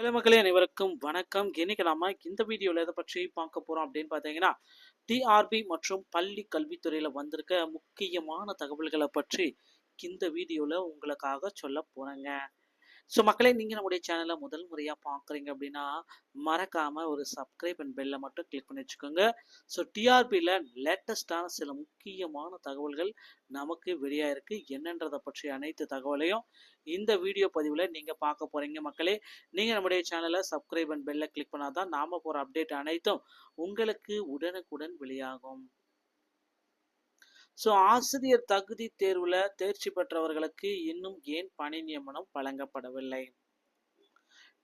Hello மக்களே அனைவருக்கும் வணக்கம். இன்னைக்கு நாம இந்த வீடியோவில் எதை பற்றி பார்க்க போறோம் அப்படின்னு பார்த்தீங்கன்னா டிஆர்பி மற்றும் பள்ளி கல்வித்துறையில் வந்திருக்க முக்கியமான தகவல்களை பற்றி இந்த வீடியோவில் உங்களுக்காக சொல்ல போறேங்க. ஸோ மக்களே நீங்கள் நம்முடைய சேனலை முதல் முறையாக பார்க்குறீங்க அப்படின்னா மறக்காமல் ஒரு சப்ஸ்கிரைப் அண்ட் பெல்லை மட்டும் கிளிக் பண்ணி வச்சுக்கோங்க. ஸோ டிஆர்பியில் லேட்டஸ்டான சில முக்கியமான தகவல்கள் நமக்கு வெளியாக இருக்குது என்னன்றதை பற்றி அனைத்து தகவலையும் இந்த வீடியோ பதிவில் நீங்கள் பார்க்க போகிறீங்க மக்களே. நீங்கள் நம்முடைய சேனலை சப்ஸ்கிரைப் அண்ட் பெல்லை கிளிக் பண்ணாதான் நாம் போகிற அப்டேட் அனைத்தும் உங்களுக்கு உடனுக்குடன் வெளியாகும். ஸோ ஆசிரியர் தகுதி தேர்வில் தேர்ச்சி பெற்றவர்களுக்கு இன்னும் ஏன் பணி நியமனம் வழங்கப்படவில்லை?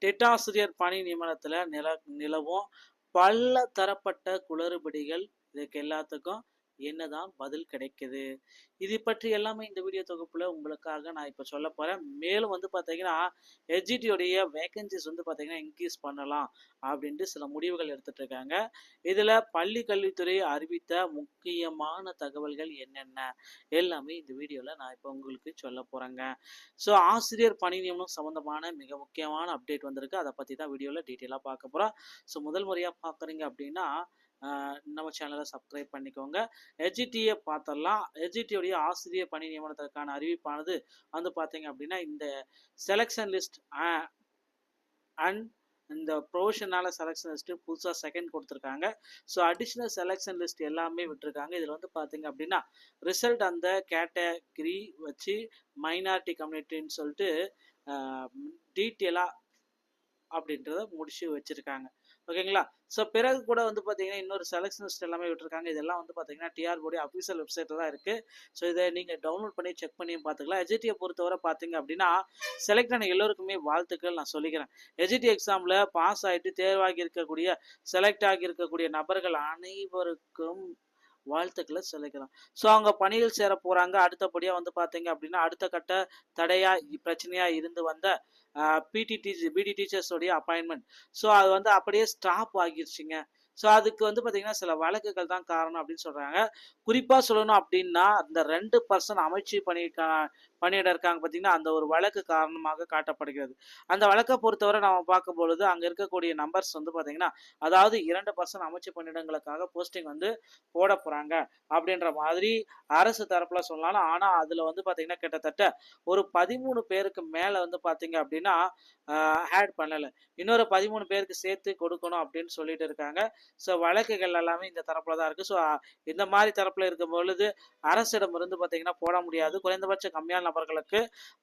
டெட் ஆசிரியர் பணி நியமனத்தில் நில நிலவும் பல தரப்பட்ட குளறுபடிகள் இதுக்கு எல்லாத்துக்கும் என்னதான் பதில் கிடைக்குது. இது பற்றி எல்லாமே இந்த வீடியோ தொகுப்புல உங்களுக்காக நான் இப்போ சொல்ல போறேன். மேலும் வந்து பார்த்தீங்கன்னா எஜிடியோடைய வேகன்சிஸ் வந்து பார்த்தீங்கன்னா இன்க்ரீஸ் பண்ணலாம் அப்படின்ட்டு சில முடிவுகள் எடுத்துட்டு இருக்காங்க. இதுல பள்ளி கல்வித்துறை அறிவித்த முக்கியமான தகவல்கள் என்னென்ன? எல்லாமே இந்த வீடியோல நான் இப்போ உங்களுக்கு சொல்ல போறேங்க. ஸோ ஆசிரியர் பணி நியமனம் சம்பந்தமான மிக முக்கியமான அப்டேட் வந்திருக்கு. அதை பத்தி தான் வீடியோல டீட்டெயிலாக பார்க்க போறோம். ஸோ முதல் முறையா பார்க்குறீங்க அப்படின்னா நம்ம சேனலை சப்ஸ்கிரைப் பண்ணிக்கோங்க. எஜிடியை பார்த்தரலாம் எஜிடியோடைய ஆசிரியர் பணி நியமனத்திற்கான அறிவிப்பானது வந்து பார்த்தீங்க அப்படின்னா இந்த செலெக்ஷன் லிஸ்ட் அண்ட் இந்த ப்ரொஃபஷனால செலெக்ஷன் லிஸ்ட் புதுசாக செகண்ட் கொடுத்துருக்காங்க. ஸோ அடிஷ்னல் செலெக்ஷன் லிஸ்ட் எல்லாமே விட்டுருக்காங்க. இதில் வந்து பார்த்தீங்க அப்படின்னா ரிசல்ட் அந்த கேட்டகரி வச்சு மைனாரிட்டி கம்யூனிட்டின்னு சொல்லிட்டு டீட்டெயிலாக அப்படின்றத முடிச்சு வச்சுருக்காங்க. ஓகேங்களா ஸோ பிறகு கூட வந்து பார்த்தீங்கன்னா இன்னொரு செலெக்ஷன் லிஸ்ட் எல்லாமே விட்டுருக்காங்க. இதெல்லாம் வந்து பார்த்தீங்கன்னா டிஆர்போடைய அஃபீஷியல் வெப்சைட்டில் தான் இருக்குது ஸோ இதை நீங்கள் டவுன்லோட் பண்ணி செக் பண்ணியும் பார்த்துக்கலாம். எஜிடியை பொறுத்தவரை பார்த்தீங்க அப்படின்னா செலக்ட் ஆன எல்லோருக்குமே வாழ்த்துக்கள் நான் சொல்லிக்கிறேன். எஜிடி எக்ஸாமில் பாஸ் ஆகிட்டு தேர்வாகி இருக்கக்கூடிய செலக்ட் ஆகி இருக்கக்கூடிய நபர்கள் அனைவருக்கும் வாழ்த்துக்களை சொல்லிக்கலாம். ஸோ அவங்க பணியில் சேர போகிறாங்க அடுத்தபடியாக வந்து பார்த்தீங்க அப்படின்னா அடுத்த கட்ட தடையாக பிரச்சனையாக இருந்து வந்த பிடி டீச்சர் பிடி டீச்சர்ஸோடைய அப்பாயின்மெண்ட் ஸோ அது வந்து அப்படியே ஸ்டாப் ஆகிருச்சுங்க. ஸோ அதுக்கு வந்து பார்த்தீங்கன்னா சில வழக்குகள் தான் காரணம் அப்படின்னு சொல்கிறாங்க குறிப்பாக சொல்லணும் அப்படின்னா அந்த ரெண்டு பர்சன் அமைச்சு பணிக்கான பணியிட இருக்காங்க பார்த்தீங்கன்னா அந்த ஒரு வழக்கு காரணமாக காட்டப்படுகிறது. அந்த வழக்கை பொறுத்தவரை நம்ம பார்க்கும் பொழுது அங்கே இருக்கக்கூடிய நம்பர்ஸ் வந்து பார்த்தீங்கன்னா அதாவது இரண்டு பர்சன்ட் அமைச்சு பணியிடங்களுக்காக போஸ்டிங் வந்து போட போகிறாங்க அப்படின்ற மாதிரி அரசு தரப்பில் சொல்லலாம் ஆனால் அதில் வந்து பார்த்தீங்கன்னா கிட்டத்தட்ட ஒரு பதிமூணு பேருக்கு மேலே வந்து பார்த்தீங்க அப்படின்னா ஆட் பண்ணலை. இன்னொரு பதிமூணு பேருக்கு சேர்த்து கொடுக்கணும் அப்படின்னு சொல்லிட்டு இருக்காங்க. ஸோ வழக்குகள் எல்லாமே இந்த தரப்பில் தான் இருக்குது ஸோ இந்த மாதிரி தரப்பில் இருக்கும் பொழுது அரசிடம் இருந்து பார்த்தீங்கன்னா போட முடியாது. குறைந்தபட்ச கம்மியான நபர்களுக்கு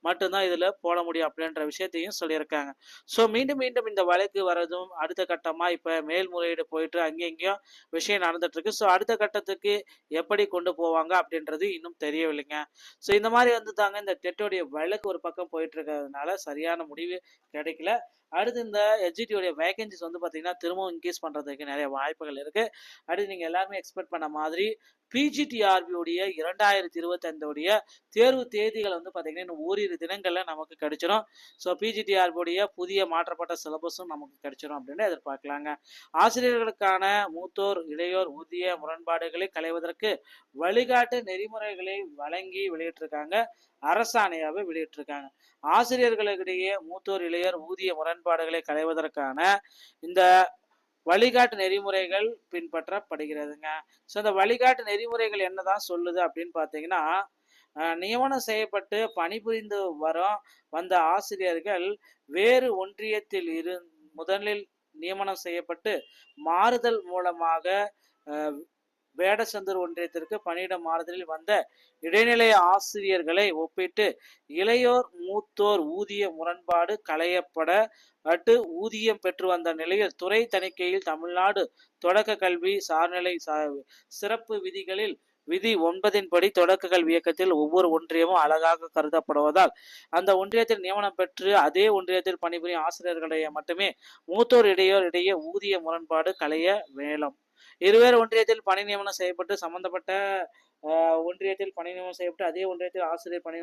மட்டும்தான் இதில் போட முடியும் அப்படின்ற விஷயத்தையும் சொல்லியிருக்காங்க. ஸோ மீண்டும் மீண்டும் இந்த வழக்கு வரதும் அடுத்த கட்டமாக இப்போ மேல்முறையீடு போயிட்டு அங்கேயும் இங்கேயும் விஷயம் நடந்துட்டுருக்கு. ஸோ அடுத்த கட்டத்துக்கு எப்படி கொண்டு போவாங்க அப்படின்றது இன்னும் தெரியவில்லைங்க. ஸோ இந்த மாதிரி வந்து தாங்க இந்த டெட்டோடைய வழக்கு ஒரு பக்கம் போயிட்டு இருக்கிறதுனால சரியான முடிவு கிடைக்கல. அடுத்து இந்த எஜிடியோடைய வேகன்சிஸ் வந்து பார்த்தீங்கன்னா திரும்பவும் இன்க்ரீஸ் பண்ணுறதுக்கு நிறைய வாய்ப்புகள் இருக்குது அடுத்து நீங்கள் எல்லாருமே எக்ஸ்பெக்ட் பண்ண மாதிரி பிஜிடிஆர்பியுடைய இரண்டாயிரத்தி இருபத்தைந்தோடைய தேர்வு தேதிகள் வந்து பார்த்தீங்கன்னா இன்னும் ஓரிரு தினங்களில் நமக்கு கிடைச்சிடும் ஸோ பிஜிடிஆர்பியோடைய புதிய மாற்றப்பட்ட சிலபஸும் நமக்கு கிடைச்சிரும் அப்படின்னு எதிர்பார்க்கலாங்க. ஆசிரியர்களுக்கான மூத்தோர் இளையோர் ஊதிய முரண்பாடுகளை களைவதற்கு வழிகாட்டு நெறிமுறைகளை வழங்கி வெளியிட்டிருக்காங்க. அரசாணையாகவே வெளியிட்டிருக்காங்க. ஆசிரியர்களுக்கிடையே மூத்தோர் இளையர் ஊதிய முரண்பாடுகளை களைவதற்கான இந்த வழிகாட்டு நெறிமுறைகள் பின்பற்றப்படுகிறதுங்க. ஸோ இந்த வழிகாட்டு நெறிமுறைகள் என்னதான் சொல்லுது அப்படின்னு பார்த்தீங்கன்னா நியமனம் செய்யப்பட்டு பணிபுரிந்து வரும் வந்த ஆசிரியர்கள் வேறு ஒன்றியத்தில் இரு முதலில் நியமனம் செய்யப்பட்டு மாறுதல் மூலமாக வேடசந்தூர் ஒன்றியத்திற்கு பணியிட மாறுதலில் வந்த இடைநிலை ஆசிரியர்களை ஒப்பிட்டு இளையோர் மூத்தோர் ஊதிய முரண்பாடு களையப்பட அட்டு ஊதியம் பெற்று வந்த நிலையில் துறை தணிக்கையில் தமிழ்நாடு தொடக்க கல்வி சார்நிலை சிறப்பு விதிகளில் விதி ஒன்பதின்படி தொடக்க கல்வி இயக்கத்தில் ஒவ்வொரு ஒன்றியமும் அழகாக கருதப்படுவதால் அந்த ஒன்றியத்தில் நியமனம் பெற்று அதே ஒன்றியத்தில் பணிபுரியும் ஆசிரியர்களிடையே மட்டுமே மூத்தோர் இடையோர் இடையே ஊதிய முரண்பாடு களைய வேலம் இருவேறு ஒன்றியத்தில் பணி நியமனம் செய்யப்பட்டு சம்பந்தப்பட்ட ஒன்றியத்தில் பணி நியமனம் செய்யப்பட்டு அதே ஒன்றியத்தில் ஆசிரியர் பணி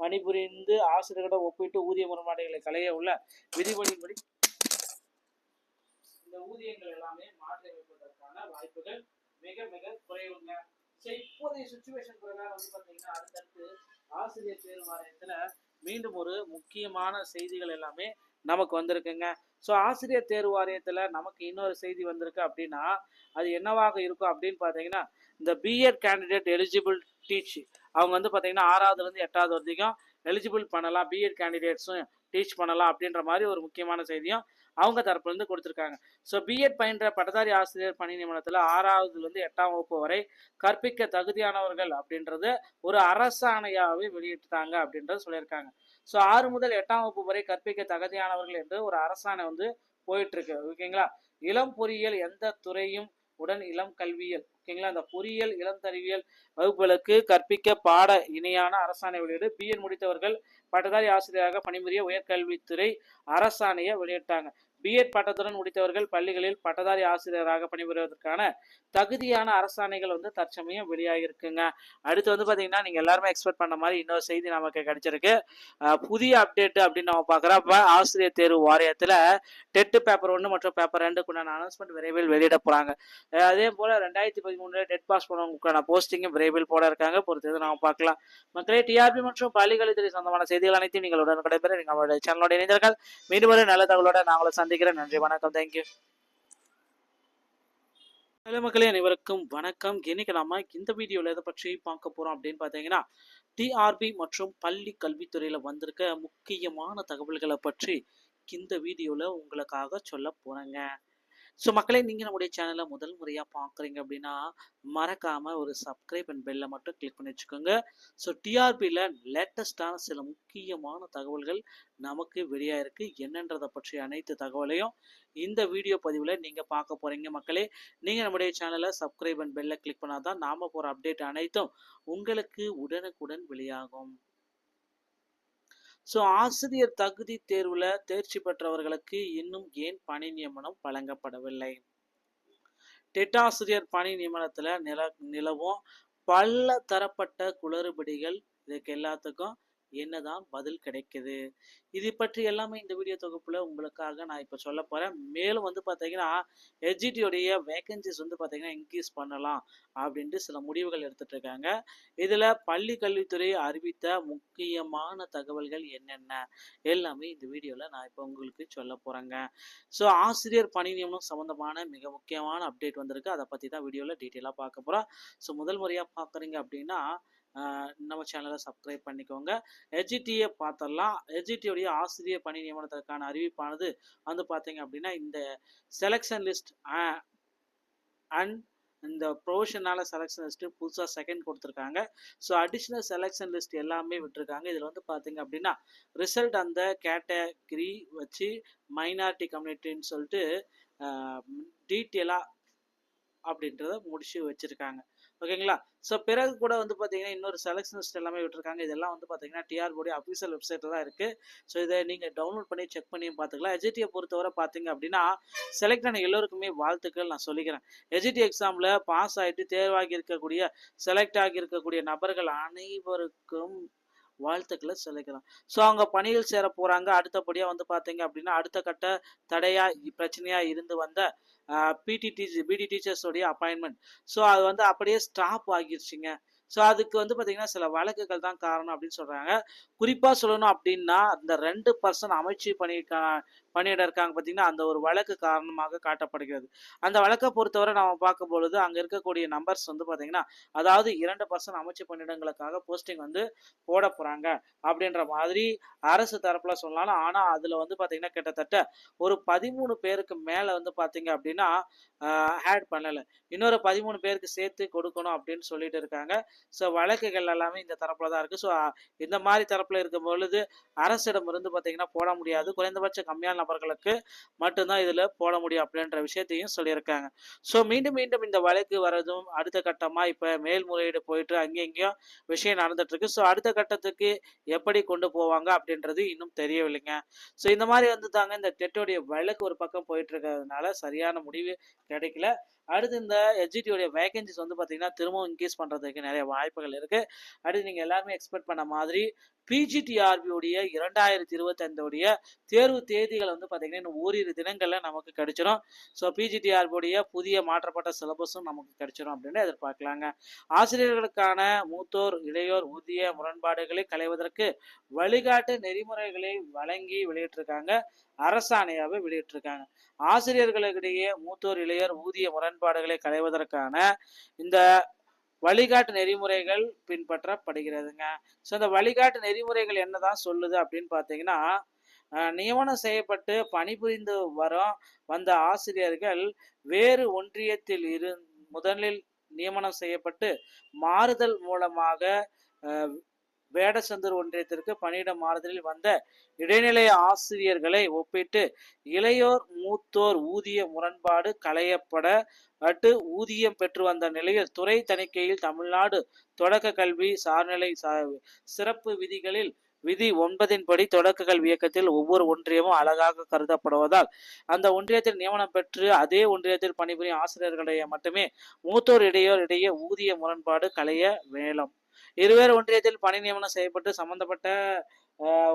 பணிபுரிந்து ஆசிரியர்களிடம் ஒப்பிட்டு ஊதிய முரண்பாடுகளை களைய உள்ள விதிபடிப்படி இந்த ஊதியங்கள் எல்லாமே மாற்றி அமைப்பதற்கான வாய்ப்புகள் மிக மிக குறைவுங்க. சரி இப்போதைய சுச்சுவேஷன் பிரகாரம் வந்து பார்த்தீங்கன்னா அடுத்தடுத்து ஆசிரியர் தேர்வு வாரியத்தில் மீண்டும் ஒரு முக்கியமான செய்திகள் எல்லாமே நமக்கு வந்திருக்குங்க. ஸோ ஆசிரியர் தேர்வு வாரியத்தில் நமக்கு இன்னொரு செய்தி வந்திருக்கு அப்படின்னா அது என்னவாக இருக்கும் அப்படின்னு பார்த்தீங்கன்னா இந்த பிஎட் கேண்டிடேட் எலிஜிபிள் டீச் அவங்க வந்து பார்த்தீங்கன்னா ஆறாவதுலேருந்து எட்டாவது வரைக்கும் எலிஜிபிள் பண்ணலாம். பிஎட் கேண்டிடேட்ஸும் டீச் பண்ணலாம் அப்படின்ற மாதிரி ஒரு முக்கியமான செய்தியும் அவங்க தரப்புலேருந்து கொடுத்துருக்காங்க. ஸோ பிஎட் பயின்ற பட்டதாரி ஆசிரியர் பணி நியமனத்தில் ஆறாவதுலேருந்து எட்டாம் வகுப்பு வரை கற்பிக்க தகுதியானவர்கள் அப்படின்றது ஒரு அரசாணையாகவே வெளியிட்டாங்க அப்படின்றது சொல்லியிருக்காங்க. ஸோ ஆறு முதல் எட்டாம் வகுப்பு வரை கற்பிக்க தகுதியானவர்கள் என்று ஒரு அரசாணை வந்து போயிட்டுருக்கு. ஓகேங்களா? இளம் பொறியியல் எந்த துறையும் உடன் இளம் கல்வியல் ஓகேங்களா? அந்த பொறியியல் இளந்தறிவியல் வகுப்புகளுக்கு கற்பிக்க பாட இணையான அரசாணை வெளியீடு. பிஎன் முடித்தவர்கள் பட்டதாரி ஆசிரியராக பணிபுரிய உயர்கல்வித்துறை அரசாணையை வெளியிட்டாங்க. பிஎட் பட்டத்துடன் முடித்தவர்கள் பள்ளிகளில் பட்டதாரி ஆசிரியராக பணிபுரிவதற்கான தகுதியான அரசாணைகள் வந்து தற்சமயம் வெளியாகிருக்குங்க அடுத்து வந்து பார்த்தீங்கன்னா நீங்கள் எல்லாருமே எக்ஸ்பெக்ட் பண்ண மாதிரி இன்னொரு செய்தி நமக்கு கிடைச்சிருக்கு. புதிய அப்டேட் அப்படின்னு நம்ம பார்க்குறப்ப ஆசிரியர் தேர்வு வாரியத்தில் டெட்டு பேப்பர் ஒன்று மற்றும் பேப்பர் ரெண்டுக்குண்டான அனௌன்ஸ்மெண்ட் விரைவில் வெளியிட போகிறாங்க அதே போல் ரெண்டாயிரத்தி பதிமூணுல டெட் பாஸ் பண்ணவங்களுக்கான போஸ்டிங்கும் விரைவில் போட இருக்காங்க. பொறுத்தது நம்ம பார்க்கலாம். மக்களே டிஆர்பி மற்றும் பள்ளிக்கல்வித்துறை சொந்தமான செய்திகள் அனைத்தையும் நீங்கள் உடனே கிடைப்பெற நீங்கள் நம்மளுடைய சேனலோட இணைந்தீர்கள் மீண்டும் ஒரு நல்ல தகவலோட நாங்களும் சந்திக்கிறேன். நன்றி வணக்கம். தேங்க்யூ ஹலோ மக்களே அனைவருக்கும் வணக்கம். இன்னைக்கு நாம இந்த வீடியோவில் எதை பற்றி பார்க்க போறோம் அப்படின்னு பார்த்தீங்கன்னா டிஆர்பி மற்றும் பள்ளி கல்வித்துறையில் வந்திருக்க முக்கியமான தகவல்களை பற்றி இந்த வீடியோவில் உங்களுக்காக சொல்ல போறேங்க. ஸோ மக்களே நீங்கள் நம்முடைய சேனலை முதல் முறையாக பார்க்குறீங்க அப்படின்னா மறக்காமல் ஒரு சப்ஸ்கிரைப் அண்ட் பெல்லை மட்டும் கிளிக் பண்ணி வச்சுக்கோங்க. ஸோ டிஆர்பியில் லேட்டஸ்டான சில முக்கியமான தகவல்கள் நமக்கு வெளியாக இருக்குது என்னன்றதை பற்றிய அனைத்து தகவலையும் இந்த வீடியோ பதிவில் நீங்கள் பார்க்க போகிறீங்க மக்களே. நீங்கள் நம்முடைய சேனலை சப்ஸ்கிரைப் அண்ட் பெல்லை கிளிக் பண்ணால் தான் நாம் போகிற அப்டேட் அனைத்தும் உங்களுக்கு உடனுக்குடன் வெளியாகும். ஸோ ஆசிரியர் தகுதி தேர்வில் தேர்ச்சி பெற்றவர்களுக்கு இன்னும் ஏன் பணி நியமனம் வழங்கப்படவில்லை? டெட் ஆசிரியர் பணி நியமனத்தில் நில நிலவும் பல தரப்பட்ட குளறுபடிகள் இதுக்கு எல்லாத்துக்கும் என்னதான் பதில் கிடைக்குது. இது பற்றி எல்லாமே இந்த வீடியோ தொகுப்புல உங்களுக்காக நான் இப்போ சொல்ல போறேன். மேலும் வந்து பார்த்தீங்கன்னா எஜிடியோடைய வேகன்சிஸ் வந்து பார்த்தீங்கன்னா இன்க்ரீஸ் பண்ணலாம் அப்படின்ட்டு சில முடிவுகள் எடுத்துட்டு இருக்காங்க. இதுல பள்ளி கல்வித்துறை அறிவித்த முக்கியமான தகவல்கள் என்னென்ன? எல்லாமே இந்த வீடியோவில் நான் இப்போ உங்களுக்கு சொல்ல போறேங்க. ஸோ ஆசிரியர் பணி நியமனம் சம்மந்தமான மிக முக்கியமான அப்டேட் வந்திருக்கு. அதை பத்தி தான் வீடியோல டீட்டெயிலாக பார்க்க போகிறோம் ஸோ முதல் முறையாக பார்க்குறீங்க அப்படின்னா நம்ம சேனலை சப்ஸ்கிரைப் பண்ணிக்கோங்க. எஜிடியை பார்த்தரலாம் எஜிடியுடைய ஆசிரியர் பணி நியமனத்திற்கான அறிவிப்பானது வந்து பார்த்தீங்க அப்படின்னா இந்த செலெக்ஷன் லிஸ்ட் அண்ட் இந்த ப்ரொஃபஷனால செலெக்ஷன் லிஸ்ட்டு புதுசாக செகண்ட் கொடுத்துருக்காங்க. ஸோ அடிஷ்னல் செலெக்ஷன் லிஸ்ட் எல்லாமே விட்டுருக்காங்க. இதில் வந்து பார்த்தீங்க அப்படின்னா ரிசல்ட் அந்த கேட்டகரி வச்சு மைனாரிட்டி கம்யூனிட்டின்னு சொல்லிட்டு டீட்டெயிலாக அப்படின்றத முடிச்சு வச்சுருக்காங்க. ஓகேங்களா ஸோ பிறகு கூட வந்து பார்த்தீங்கன்னா இன்னொரு செலெக்ஷன் லிஸ்ட் எல்லாமே விட்டுருக்காங்க. இதெல்லாம் வந்து பார்த்தீங்கன்னா டிஆர்போடைய அஃபீஷியல் வெப்சைட்டில் தான் இருக்குது ஸோ இதை நீங்கள் டவுன்லோட் பண்ணி செக் பண்ணியும் பார்த்துக்கலாம் எஜிடியை பொறுத்தவரை பார்த்தீங்க அப்படின்னா செலக்ட் ஆன எல்லோருக்குமே வாழ்த்துக்கள் நான் சொல்லிக்கிறேன். எஜிடி எக்ஸாமில் பாஸ் ஆகிட்டு தேர்வாகி இருக்கக்கூடிய செலக்ட் ஆகி இருக்கக்கூடிய நபர்கள் அனைவருக்கும் வாழ்த்துக்களை சொல்லிக்கலாம் ஸோ அவங்க பணியில் சேர போகிறாங்க அடுத்தபடியாக வந்து பார்த்தீங்க அப்படின்னா அடுத்த கட்ட தடையாக பிரச்சனையாக இருந்து வந்த பிடி டீச்சர் பிடி டீச்சர்ஸோடைய அப்பாயின்மெண்ட் ஸோ அது வந்து அப்படியே ஸ்டாப் ஆகிருச்சுங்க. ஸோ அதுக்கு வந்து பார்த்தீங்கன்னா சில வழக்குகள் தான் காரணம் அப்படின்னு சொல்கிறாங்க குறிப்பாக சொல்லணும் அப்படின்னா இந்த ரெண்டு பர்சன் அமைச்சு பணிக்கான பணியிட இருக்காங்க பார்த்தீங்கன்னா அந்த ஒரு வழக்கு காரணமாக காட்டப்படுகிறது. அந்த வழக்கை பொறுத்தவரை நம்ம பார்க்கும் பொழுது அங்கே இருக்கக்கூடிய நம்பர்ஸ் வந்து பார்த்தீங்கன்னா அதாவது இரண்டு பர்சன்ட் அமைச்சு பணியிடங்களுக்காக போஸ்டிங் வந்து போட போகிறாங்க அப்படின்ற மாதிரி அரசு தரப்பில் சொல்லலாம் ஆனால் அதில் வந்து பார்த்தீங்கன்னா கிட்டத்தட்ட ஒரு பதிமூணு பேருக்கு மேலே வந்து பார்த்தீங்க அப்படின்னா ஆட் பண்ணலை. இன்னொரு பதிமூணு பேருக்கு சேர்த்து கொடுக்கணும் அப்படின்னு சொல்லிட்டு இருக்காங்க. ஸோ வழக்குகள் எல்லாமே இந்த தரப்பில் தான் இருக்குது ஸோ இந்த மாதிரி தரப்பில் இருக்கும் பொழுது அரசிடம் இருந்து பார்த்தீங்கன்னா போட முடியாது. குறைந்தபட்ச கம்மியான நபர்களுக்கு மட்டும்தான் இதில் போட முடியும் அப்படின்ற விஷயத்தையும் சொல்லியிருக்காங்க. ஸோ மீண்டும் மீண்டும் இந்த வழக்கு வரதும் அடுத்த கட்டமாக இப்போ மேல்முறையீடு போயிட்டு அங்கேயும் விஷயம் நடந்துட்டுருக்கு. ஸோ அடுத்த கட்டத்துக்கு எப்படி கொண்டு போவாங்க அப்படின்றது இன்னும் தெரியவில்லைங்க. ஸோ இந்த மாதிரி வந்து தாங்க இந்த டெட்டோடைய வழக்கு ஒரு பக்கம் போயிட்டு இருக்கிறதுனால சரியான முடிவு கிடைக்கல. அடுத்து இந்த எஜிடியோடைய வேகன்சிஸ் வந்து பார்த்தீங்கன்னா திரும்பவும் இன்க்ரீஸ் பண்ணுறதுக்கு நிறைய வாய்ப்புகள் இருக்குது அடுத்து நீங்கள் எல்லாருமே எக்ஸ்பெக்ட் பண்ண மாதிரி பிஜிடிஆர்பியுடைய இரண்டாயிரத்தி இருபத்தைந்தோடைய தேர்வு தேதிகள் வந்து பார்த்தீங்கன்னா இன்னும் ஓரிரு தினங்களில் நமக்கு கிடைச்சிடும் ஸோ பிஜிடிஆர்பியுடைய புதிய மாற்றப்பட்ட சிலபஸும் நமக்கு கிடைச்சிடும் அப்படின்னு எதிர்பார்க்கலாங்க. ஆசிரியர்களுக்கான மூத்தோர் இளையோர் ஊதிய முரண்பாடுகளை களைவதற்கு வழிகாட்டு நெறிமுறைகளை வழங்கி வெளியிட்டிருக்காங்க. அரசாணையாக வெளியிட்டிருக்காங்க. ஆசிரியர்களுக்கிடையே மூத்தோர் இளையர் ஊதிய முரண்பாடுகளை களைவதற்கான இந்த வழிகாட்டு நெறிமுறைகள் பின்பற்றப்படுகிறதுங்க. ஸோ இந்த வழிகாட்டு நெறிமுறைகள் என்னதான் சொல்லுது அப்படின்னு பார்த்தீங்கன்னா நியமனம் செய்யப்பட்டு பணிபுரிந்து வரும் வந்த ஆசிரியர்கள் வேறு ஒன்றியத்தில் இரு முதலில் நியமனம் செய்யப்பட்டு மாறுதல் மூலமாக வேடச்சந்தூர் வேடசந்தூர் ஒன்றியத்திற்கு பணியிட மாறுதலில் வந்த இடைநிலை ஆசிரியர்களை ஒப்பிட்டு இளையோர் மூத்தோர் ஊதிய முரண்பாடு களையப்பட அட்டு ஊதியம் பெற்று வந்த நிலையில் துறை தணிக்கையில் தமிழ்நாடு தொடக்க கல்வி சார்நிலை சா- சிறப்பு விதிகளில் விதி ஒன்பதின்படி தொடக்க கல்வி இயக்கத்தில் ஒவ்வொரு ஒன்றியமும் அழகாக கருதப்படுவதால் அந்த ஒன்றியத்தில் நியமனம் பெற்று அதே ஒன்றியத்தில் பணிபுரியும் ஆசிரியர்களிடையே மட்டுமே மூத்தோர் இடையோர் இடையே ஊதிய முரண்பாடு களைய வேலம் இருவேறு ஒன்றியத்தில் பணி நியமனம் செய்யப்பட்டு சம்பந்தப்பட்ட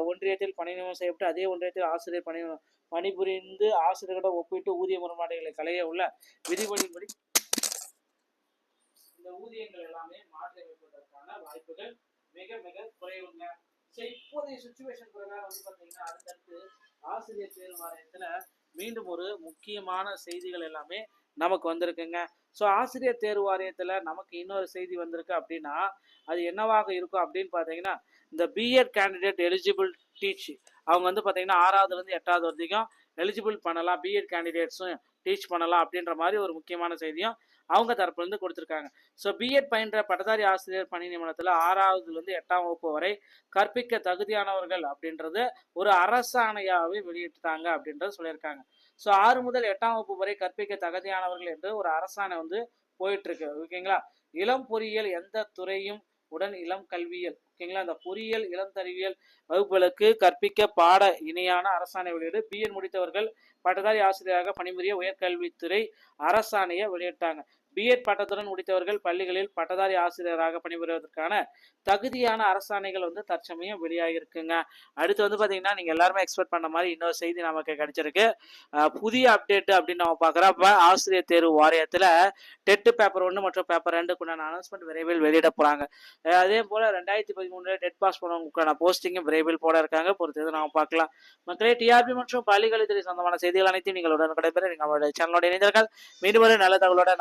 ஒன்றியத்தில் பணி நியமனம் செய்யப்பட்டு அதே ஒன்றியத்தில் ஆசிரியர் பணி பணிபுரிந்து ஆசிரியர்களிடம் ஒப்பிட்டு ஊதிய முரண்பாடுகளை களைய உள்ள விதிகளின்படி இந்த ஊதியங்கள் எல்லாமே மாற்றி அமைப்பதற்கான வாய்ப்புகள் மிக மிக குறைவுங்க. சரி இப்போதைய சுச்சுவேஷன் பிரகாரம் வந்து பார்த்தீங்கன்னா அடுத்தடுத்து ஆசிரியர் தேர்வு மீண்டும் ஒரு முக்கியமான செய்திகள் எல்லாமே நமக்கு வந்திருக்குங்க. ஸோ ஆசிரியர் தேர்வு வாரியத்தில் நமக்கு இன்னொரு செய்தி வந்திருக்கு அப்படின்னா அது என்னவாக இருக்கும் அப்படின்னு பார்த்தீங்கன்னா இந்த பிஎட் கேண்டிடேட் எலிஜிபிள் டீச் அவங்க வந்து பார்த்தீங்கன்னா ஆறாவதுலேருந்து எட்டாவது வரைக்கும் எலிஜிபிள் பண்ணலாம். பிஎட் கேண்டிடேட்ஸும் டீச் பண்ணலாம் அப்படின்ற மாதிரி ஒரு முக்கியமான செய்தியும் அவங்க தரப்புலேருந்து கொடுத்துருக்காங்க. ஸோ பிஎட் பயின்ற பட்டதாரி ஆசிரியர் பணி நியமனத்தில் ஆறாவதுலேருந்து எட்டாம் வகுப்பு வரை கற்பிக்க தகுதியானவர்கள் அப்படின்றது ஒரு அரசாணையாகவே வெளியிட்டாங்க அப்படின்றத சொல்லியிருக்காங்க. ஸோ ஆறு முதல் எட்டாம் வகுப்பு வரை கற்பிக்க தகுதியானவர்கள் என்று ஒரு அரசாணை வந்து போயிட்டு இருக்கு ஓகேங்களா இளம் பொறியியல் எந்த துறையும் உடன் இளம் கல்வியியல். ஓகேங்களா அந்த பொறியியல் இளந்தறிவியல் வகுப்புகளுக்கு கற்பிக்க பாட இணையான அரசாணை வெளியீடு. பிஎன் முடித்தவர்கள் பட்டதாரி ஆசிரியராக பணிபுரிய உயர்கல்வித்துறை அரசாணையை வெளியிட்டாங்க. பிஎட் பட்டத்துடன் முடித்தவர்கள் பள்ளிகளில் பட்டதாரி ஆசிரியராக பணிபுரிவதற்கான தகுதியான அரசாணைகள் வந்து தற்சமயம் வெளியாகிருக்குங்க அடுத்து வந்து பார்த்தீங்கன்னா நீங்கள் எல்லாருமே எக்ஸ்பெக்ட் பண்ண மாதிரி இன்னொரு செய்தி நமக்கு கிடைச்சிருக்கு. புதிய அப்டேட் அப்படின்னு நம்ம பார்க்குறப்ப ஆசிரியர் தேர்வு வாரியத்தில் டெட்டு பேப்பர் ஒன்று மற்றும் பேப்பர் ரெண்டுக்குண்டான அனௌன்ஸ்மெண்ட் விரைவில் வெளியிட போகிறாங்க அதே போல் ரெண்டாயிரத்தி பதிமூணுல டெட் பாஸ் பண்ணவங்களுக்கான போஸ்டிங்கும் விரைவில் போட இருக்காங்க. பொறுத்தது நம்ம பார்க்கலாம். மக்களே டிஆர்பி மற்றும் பள்ளிக்கல்வித்துறை சொந்தமான செய்திகள் அனைத்தையும் நீங்கள் உடனுக்குடன் பெற நீங்கள் நம்மளுடைய சேனலோட இணைந்தீர்கள் மீண்டும் ஒரு நல்ல தகவலோட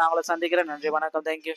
நாங்களை சந்திக்கிறேன் நன்றி வணக்கம் தேங்க்யூ